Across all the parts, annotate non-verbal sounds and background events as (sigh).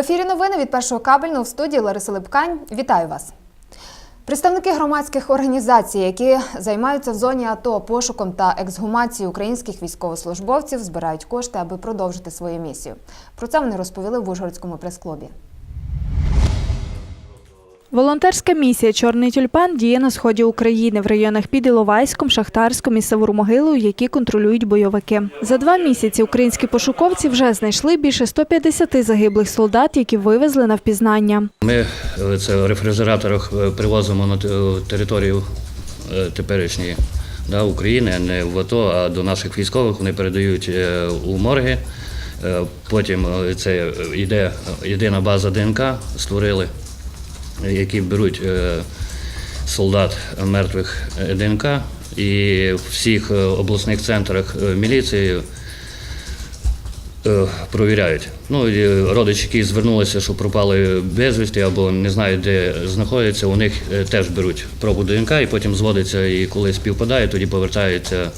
ефірі новини від першого кабельного в студії Лариса Липкань. Вітаю вас. Представники громадських організацій, які займаються в зоні АТО пошуком та ексгумацією українських військовослужбовців, збирають кошти, аби продовжити свою місію. Про це вони розповіли в Ужгородському прес-клубі. Волонтерська місія Чорний тюльпан діє на сході України в районах під Іловайськом, Шахтарськом і Савурмогилою, які контролюють бойовики. За два місяці українські пошуковці вже знайшли більше 150 загиблих солдат, які вивезли на впізнання. Ми е, це в рефрижераторах е, привозимо на територію е, теперішньої да, України, не в АТО, а до наших військових. Вони передають у морги. Потім це йде єдина база ДНК, створили, які беруть е, солдат мертвих е, ДНК і в всіх е, обласних центрах міліції провіряють. Ну, родичі, які звернулися, що пропали безвісті або не знають, де знаходяться, у них теж беруть пробу ДНК і потім зводиться, і коли співпадає, тоді повертаються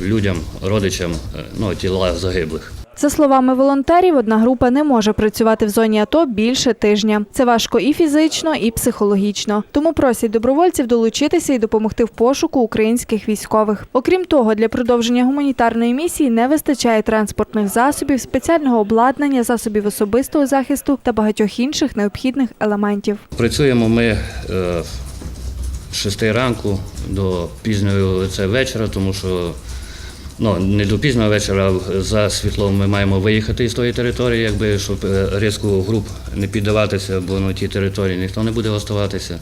людям, родичам ну, тіла загиблих. За словами волонтерів, одна група не може працювати в зоні АТО більше тижня. Це важко і фізично, і психологічно. Тому просять добровольців долучитися і допомогти в пошуку українських військових. Окрім того, для продовження гуманітарної місії не вистачає транспортних засобів, спеціального обладнання, засобів особистого захисту та багатьох інших необхідних елементів. Працюємо ми е, з 6 ранку до пізньої це вечора, тому що ну, не до пізнього вечора, за світлом ми маємо виїхати з тої території, якби, щоб е, ризику груп не піддаватися, бо на тій території ніхто не буде оставатися.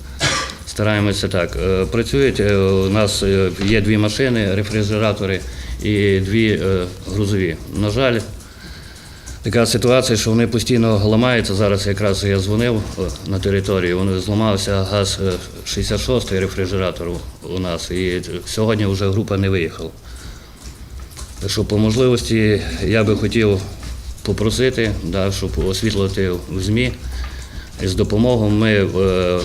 Стараємося так. Е, Працюють, е, у нас є дві машини, рефрижератори і дві грузові. На жаль, Така ситуація, що вони постійно ламаються. Зараз якраз я дзвонив на територію, вони зламався газ е, 66-й рефрижератор у нас, і сьогодні вже група не виїхала. Що по можливості я би хотів попросити, да, щоб освітлити в ЗМІ. З допомогою ми, е,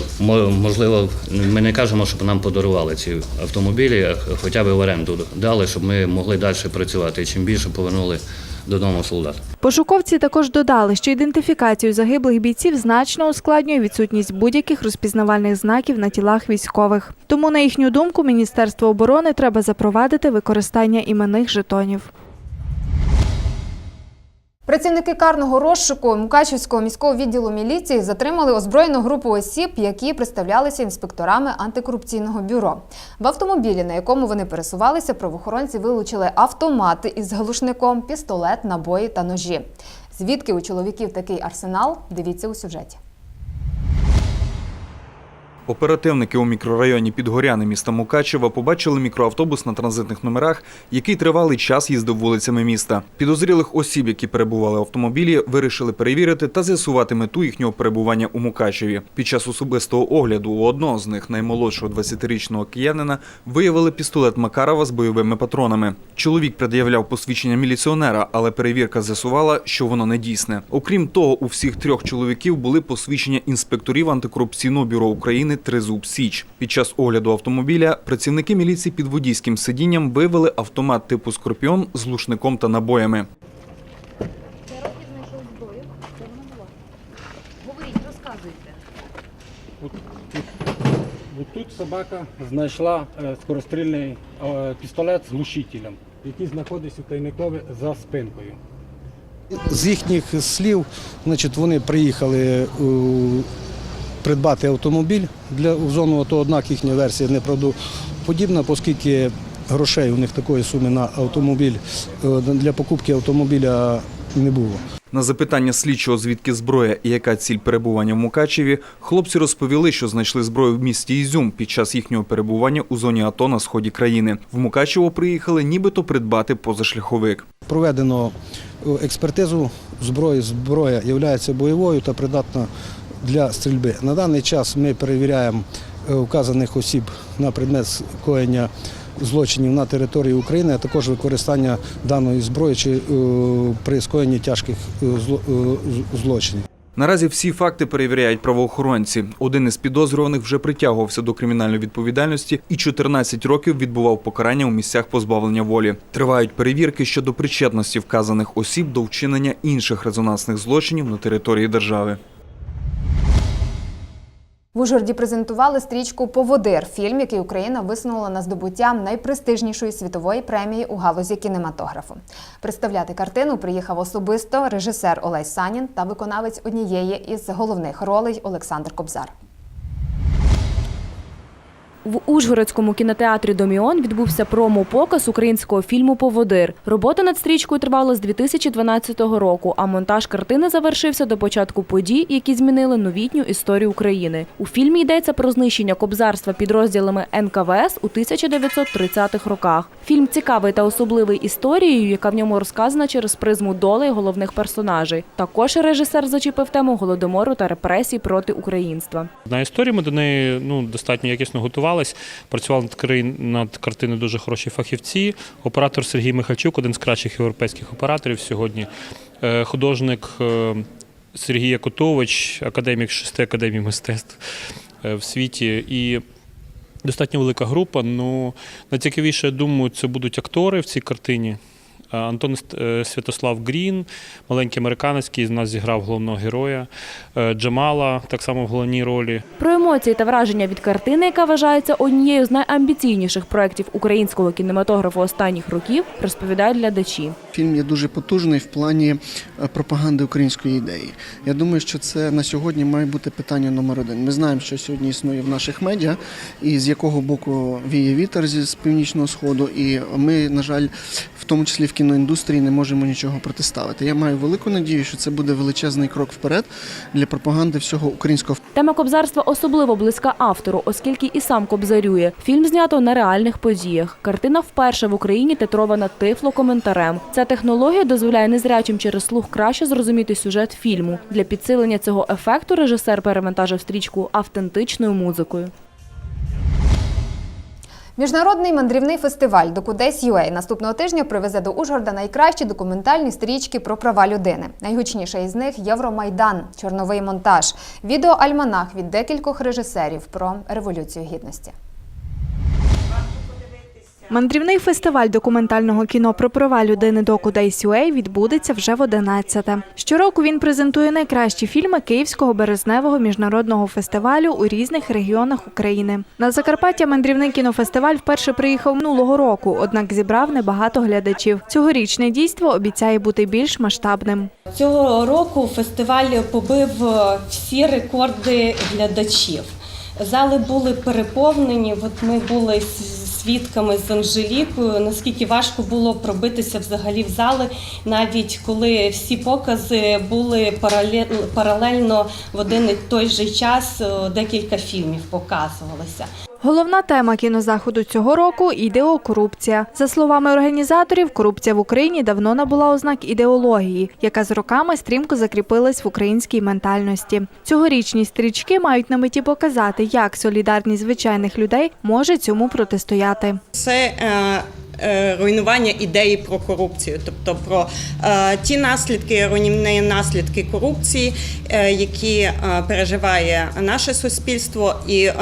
можливо, ми не кажемо, щоб нам подарували ці автомобілі, а хоча б в оренду дали, щоб ми могли далі працювати. І чим більше повернули додому солдат. Пошуковці також додали, що ідентифікацію загиблих бійців значно ускладнює відсутність будь-яких розпізнавальних знаків на тілах військових. Тому, на їхню думку, Міністерство оборони треба запровадити використання іменних жетонів. Працівники карного розшуку Мукачівського міського відділу міліції затримали озброєну групу осіб, які представлялися інспекторами антикорупційного бюро. В автомобілі, на якому вони пересувалися, правоохоронці вилучили автомати із глушником, пістолет, набої та ножі. Звідки у чоловіків такий арсенал? Дивіться у сюжеті. Оперативники у мікрорайоні Підгоряни міста Мукачева побачили мікроавтобус на транзитних номерах, який тривалий час їздив вулицями міста. Підозрілих осіб, які перебували в автомобілі, вирішили перевірити та з'ясувати мету їхнього перебування у Мукачеві. Під час особистого огляду у одного з них, наймолодшого 20-річного киянина, виявили пістолет Макарова з бойовими патронами. Чоловік пред'являв посвідчення міліціонера, але перевірка з'ясувала, що воно не дійсне. Окрім того, у всіх трьох чоловіків були посвідчення інспекторів антикорупційного бюро України Тризуб Січ. Під час огляду автомобіля працівники міліції під водійським сидінням виявили автомат типу Скорпіон з глушником та набоями. От тут собака знайшла е, скорострільний е, пістолет з глушителем, який знаходиться у тайникові за спинкою. З їхніх слів, значить, вони приїхали придбати автомобіль для в зону АТО, однак їхня версія неправдоподібна, оскільки грошей у них такої суми на автомобіль е, для покупки автомобіля не було. На запитання слідчого, звідки зброя і яка ціль перебування в Мукачеві, хлопці розповіли, що знайшли зброю в місті Ізюм під час їхнього перебування у зоні АТО на сході країни. В Мукачево приїхали нібито придбати позашляховик. Проведено е, експертизу зброї. Зброя є бойовою та придатна для стрільби. На даний час ми перевіряємо е, вказаних осіб на предмет скоєння злочинів на території України, а також використання даної зброї чи е, при скоєнні тяжких е, е, злочинів. Наразі всі факти перевіряють правоохоронці. Один із підозрюваних вже притягувався до кримінальної відповідальності і 14 років відбував покарання у місцях позбавлення волі. Тривають перевірки щодо причетності вказаних осіб до вчинення інших резонансних злочинів на території держави. В Ужгороді презентували стрічку Поводир, фільм, який Україна висунула на здобуття найпрестижнішої світової премії у галузі кінематографу. Представляти картину приїхав особисто режисер Олесь Санін та виконавець однієї із головних ролей Олександр Кобзар. В Ужгородському кінотеатрі Доміон відбувся промо-показ українського фільму Поводир. Робота над стрічкою тривала з 2012 року, а монтаж картини завершився до початку подій, які змінили новітню історію України. У фільмі йдеться про знищення кобзарства підрозділами НКВС у 1930-х роках. Фільм цікавий та особливий історією, яка в ньому розказана через призму долей головних персонажей. Також режисер зачепив тему голодомору та репресій проти українства. На історії ми до неї ну, достатньо якісно готувались. Працювали над картиною дуже хороші фахівці. Оператор Сергій Михальчук, один з кращих європейських операторів сьогодні. Е, Художник е, Сергій Якутович, академік шести академії мистецтв е, в світі. І достатньо велика група. Ну, найцікавіше, я думаю, це будуть актори в цій картині. Е, Антон е, Святослав Грін, маленький американець, який з нас зіграв головного героя. Е, Джамала, так само в головній ролі. Про емоції та враження від картини, яка вважається однією з найамбіційніших проєктів українського кінематографу останніх років, розповідають глядачі. Фільм є дуже потужний в плані пропаганди української ідеї. Я думаю, що це на сьогодні має бути питання номер один. Ми знаємо, що сьогодні існує в наших медіа, і з якого боку віє вітер зі з північного сходу. І ми, на жаль, тому числі в кіноіндустрії не можемо нічого протиставити. Я маю велику надію, що це буде величезний крок вперед для пропаганди всього українського Тема кобзарства особливо близька автору, оскільки і сам кобзарює. Фільм знято на реальних подіях. Картина вперше в Україні титрована тифлокоментарем. Ця технологія дозволяє незрячим через слух краще зрозуміти сюжет фільму. Для підсилення цього ефекту режисер перевантажив стрічку автентичною музикою. Міжнародний мандрівний фестиваль Докудесь UA наступного тижня привезе до Ужгорода найкращі документальні стрічки про права людини. Найгучніша із них Євромайдан, чорновий монтаж, відеоальманах від декількох режисерів про революцію гідності. Мандрівний фестиваль документального кіно про права людини Доку Days.UA відбудеться вже в 11-те. Щороку він презентує найкращі фільми Київського березневого міжнародного фестивалю у різних регіонах України. На Закарпаття мандрівний кінофестиваль вперше приїхав минулого року, однак зібрав небагато глядачів. Цьогорічне дійство обіцяє бути більш масштабним. Цього року фестиваль побив всі рекорди глядачів. Зали були переповнені. От ми були свідками з Анжелікою. Наскільки важко було пробитися взагалі в зали, навіть коли всі покази були парале- паралельно в один і той же час. е, Декілька фільмів показувалося. Головна тема кінозаходу цього року ідеокорупція. За словами організаторів, корупція в Україні давно набула ознак ідеології, яка з роками стрімко закріпилась в українській ментальності. Цьогорічні стрічки мають на меті показати, як солідарність звичайних людей може цьому протистояти. це е, руйнування ідеї про корупцію, тобто про е, ті наслідки, руйнівні наслідки корупції, е, які е, переживає наше суспільство, і е,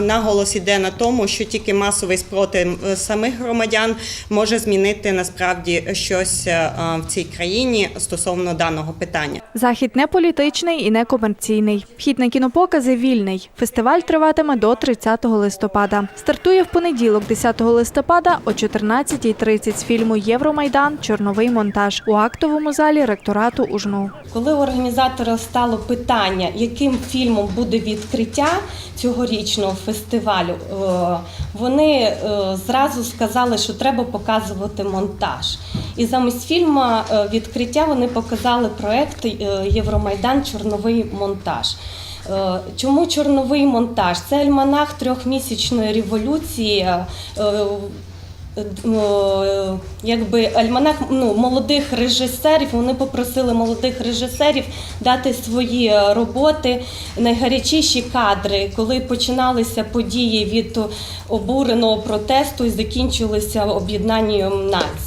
наголос іде на тому, що тільки масовий спротив е, самих громадян може змінити насправді щось е, в цій країні стосовно даного питання. Захід не політичний і не комерційний. Вхід на кінопокази вільний. Фестиваль триватиме до 30 листопада. Стартує в понеділок, 10 листопада о 14.30 з фільму Євромайдан. Чорновий монтаж у актовому залі ректорату УЖНУ. Коли у організатора стало питання, яким фільмом буде відкриття цьогорічного фестивалю, е, вони е, зразу сказали, що треба показувати монтаж. І замість фільму е, відкриття вони показали проект Євромайдан Чорновий монтаж. Чому чорновий монтаж? Це альманах трьохмісячної революції. Е, якби альманах ну, молодих режисерів. Вони попросили молодих режисерів дати свої роботи, найгарячіші кадри, коли починалися події від обуреного протесту і закінчилися об'єднанням нації.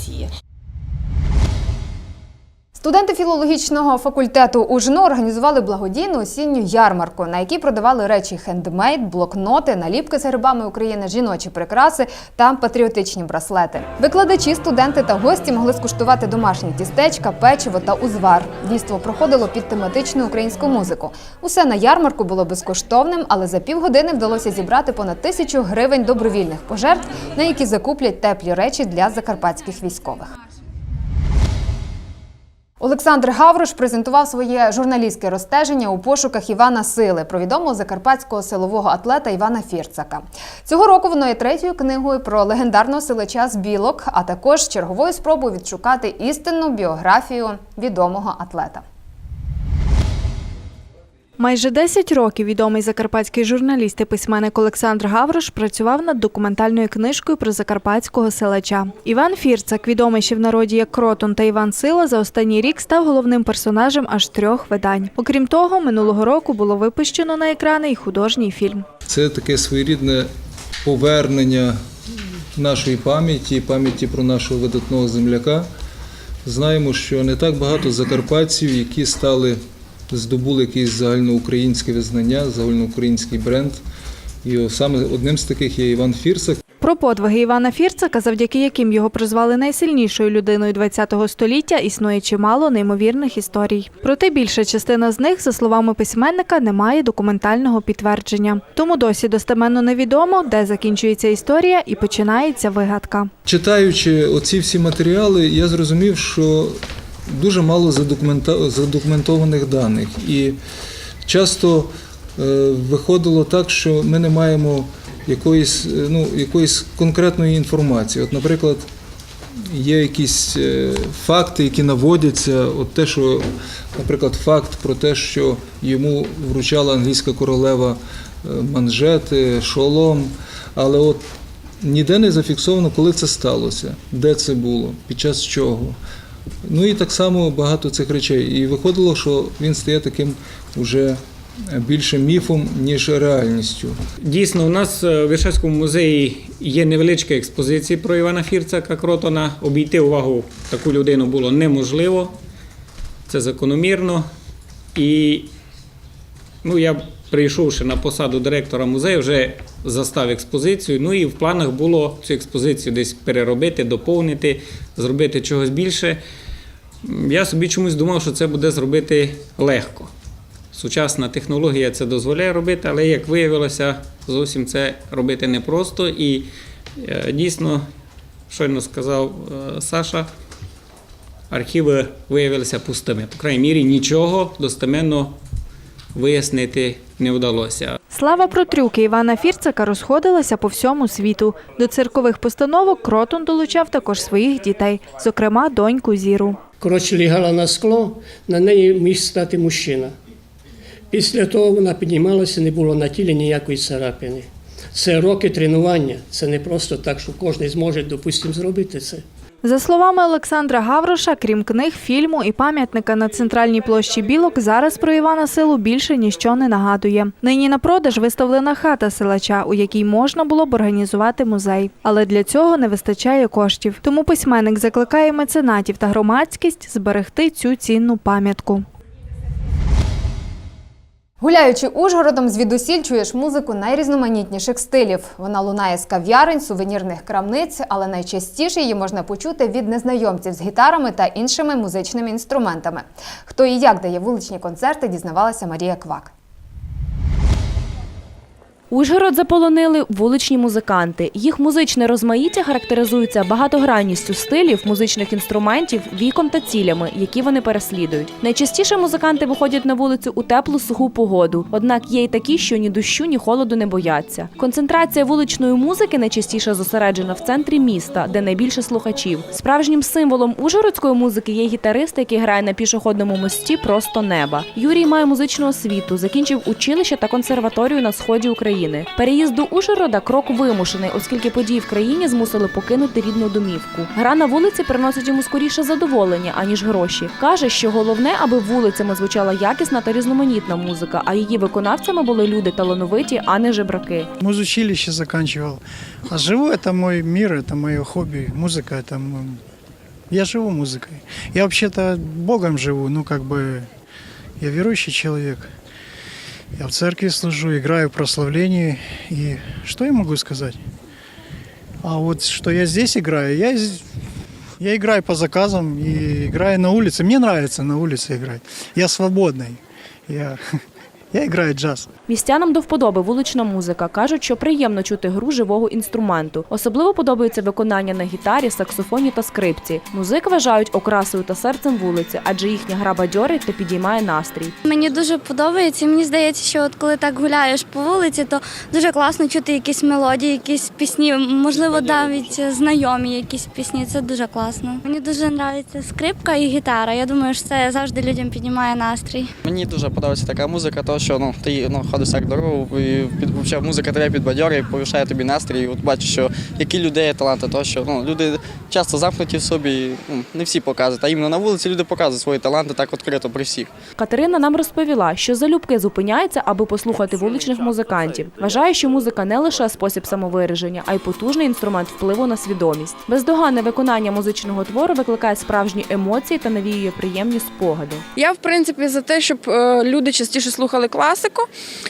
Студенти філологічного факультету УЖНУ організували благодійну осінню ярмарку, на якій продавали речі хендмейд, блокноти, наліпки з гербами України, жіночі прикраси та патріотичні браслети. Викладачі, студенти та гості могли скуштувати домашні тістечка, печиво та узвар. Дійство проходило під тематичну українську музику. Усе на ярмарку було безкоштовним, але за півгодини вдалося зібрати понад тисячу гривень добровільних пожертв, на які закуплять теплі речі для закарпатських військових. Олександр Гаврош презентував своє журналістське розстеження у пошуках Івана Сили про відомого закарпатського силового атлета Івана Фірцака. Цього року воно є третьою книгою про легендарного силача з білок, а також черговою спробою відшукати істинну біографію відомого атлета. Майже 10 років відомий закарпатський журналіст і письменник Олександр Гаврош працював над документальною книжкою про закарпатського селача. Іван Фірцак, відомий ще в народі як Кротон та Іван Сила, за останній рік став головним персонажем аж трьох видань. Окрім того, минулого року було випущено на екрани й художній фільм. Це таке своєрідне повернення нашої пам'яті, пам'яті про нашого видатного земляка. Знаємо, що не так багато закарпатців, які стали, здобули якесь загальноукраїнське визнання, загальноукраїнський бренд. І саме одним з таких є Іван Фірсак. Про подвиги Івана Фірцака, завдяки яким його прозвали найсильнішою людиною ХХ століття, існує чимало неймовірних історій. Проте більша частина з них, за словами письменника, не має документального підтвердження. Тому досі достеменно невідомо, де закінчується історія і починається вигадка. Читаючи оці всі матеріали, я зрозумів, що дуже мало задокументованих даних. І часто е, виходило так, що ми не маємо якоїсь, е, ну, якоїсь конкретної інформації. От, наприклад, є якісь е, факти, які наводяться, от те, що, наприклад, факт про те, що йому вручала англійська королева манжети, шолом, але от ніде не зафіксовано, коли це сталося, де це було, під час чого. Ну і так само багато цих речей. І виходило, що він стає таким уже більше міфом, ніж реальністю. Дійсно, у нас е, в Вишевському музеї є невеличка експозиція про Івана Фірцака Кротона. Обійти увагу таку людину було неможливо. Це закономірно. І ну, я, прийшовши на посаду директора музею, вже застав експозицію. Ну і в планах було цю експозицію десь переробити, доповнити, зробити чогось більше. Я собі чомусь думав, що це буде зробити легко. Сучасна технологія це дозволяє робити, але як виявилося, зовсім це робити непросто. І е, дійсно, щойно сказав е, Саша, архіви виявилися пустими. По крайній мірі, нічого достеменно вияснити не вдалося. Слава про трюки Івана Фірцака розходилася по всьому світу. До циркових постановок Кротон долучав також своїх дітей, зокрема доньку Зіру. Коротше, лягала на скло, на неї міг стати мужчина. Після того вона піднімалася, не було на тілі ніякої царапини. Це роки тренування. Це не просто так, що кожен зможе, допустимо, зробити це. За словами Олександра Гавроша, крім книг, фільму і пам'ятника на центральній площі Білок, зараз про Івана Силу більше ніщо не нагадує. Нині на продаж виставлена хата силача, у якій можна було б організувати музей. Але для цього не вистачає коштів. Тому письменник закликає меценатів та громадськість зберегти цю цінну пам'ятку. Гуляючи Ужгородом, звідусіль чуєш музику найрізноманітніших стилів. Вона лунає з кав'ярень, сувенірних крамниць, але найчастіше її можна почути від незнайомців з гітарами та іншими музичними інструментами. Хто і як дає вуличні концерти, дізнавалася Марія Квак. Ужгород заполонили вуличні музиканти. Їх музичне розмаїття характеризується багатогранністю стилів, музичних інструментів, віком та цілями, які вони переслідують. Найчастіше музиканти виходять на вулицю у теплу суху погоду. Однак є й такі, що ні дощу, ні холоду не бояться. Концентрація вуличної музики найчастіше зосереджена в центрі міста, де найбільше слухачів. Справжнім символом ужгородської музики є гітарист, який грає на пішохідному мості просто неба. Юрій має музичну освіту, закінчив училище та консерваторію на сході України. Переїзд до Ужгорода крок вимушений, оскільки події в країні змусили покинути рідну домівку. Гра на вулиці приносить йому скоріше задоволення аніж гроші. каже, що головне, аби вулицями звучала якісна та різноманітна музика, а її виконавцями були люди талановиті, а не жебраки. Музучилище заканчивал. А живу это мой мир, это мое хобби. Музыка это м- Я живу музыкой. Я вообще-то Богом живу, ну как бы я верующий человек. Я в церкви служу, играю в прославлении. И что я могу сказать? А вот что я здесь играю, я, я играю по заказам и играю на улице. Мне нравится на улице играть. Я свободный. Я, (laughs) я играю джаз. Містянам до вподоби вулична музика. Кажуть, що приємно чути гру живого інструменту. Особливо подобається виконання на гітарі, саксофоні та скрипці. Музик вважають окрасою та серцем вулиці, адже їхня гра бадьорить та підіймає настрій. Мені дуже подобається. Мені здається, що от коли так гуляєш по вулиці, то дуже класно чути якісь мелодії, якісь пісні, можливо, навіть знайомі якісь пісні. Це дуже класно. Мені дуже подобається скрипка і гітара. Я думаю, що це завжди людям піднімає настрій. Мені дуже подобається така музика, тому що ну, ти ну, ходиш так дорогу, і під, взагалі, музика тебе підбадьорює, повишає тобі настрій. І от бачиш, що які людей є таланти, то що ну, люди часто замкнуті в собі, ну, не всі показують, а іменно на вулиці люди показують свої таланти так відкрито при всіх. Катерина нам розповіла, що залюбки зупиняється, аби послухати вуличних музикантів. Вважає, що музика не лише спосіб самовираження, а й потужний інструмент впливу на свідомість. Бездоганне виконання музичного твору викликає справжні емоції та навіює приємні спогади. Я, в принципі, за те, щоб е, люди частіше слухали класику,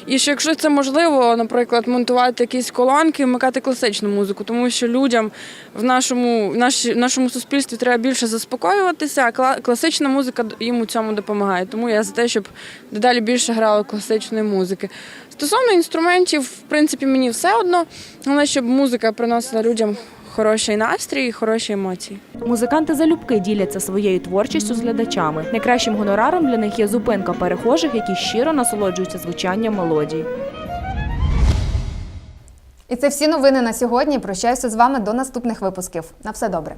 і що якщо це можливо, наприклад, монтувати якісь колонки, вмикати класичну музику, тому що людям в нашому, в наші- нашому суспільстві треба більше заспокоюватися, а класична музика їм у цьому допомагає. Тому я за те, щоб дедалі більше грали класичної музики. Стосовно інструментів, в принципі, мені все одно, головне, щоб музика приносила людям хороший настрій і хороші емоції. Музиканти залюбки діляться своєю творчістю з глядачами. Найкращим гонораром для них є зупинка перехожих, які щиро насолоджуються звучанням мелодій. І це всі новини на сьогодні. Прощаюся з вами до наступних випусків. На все добре.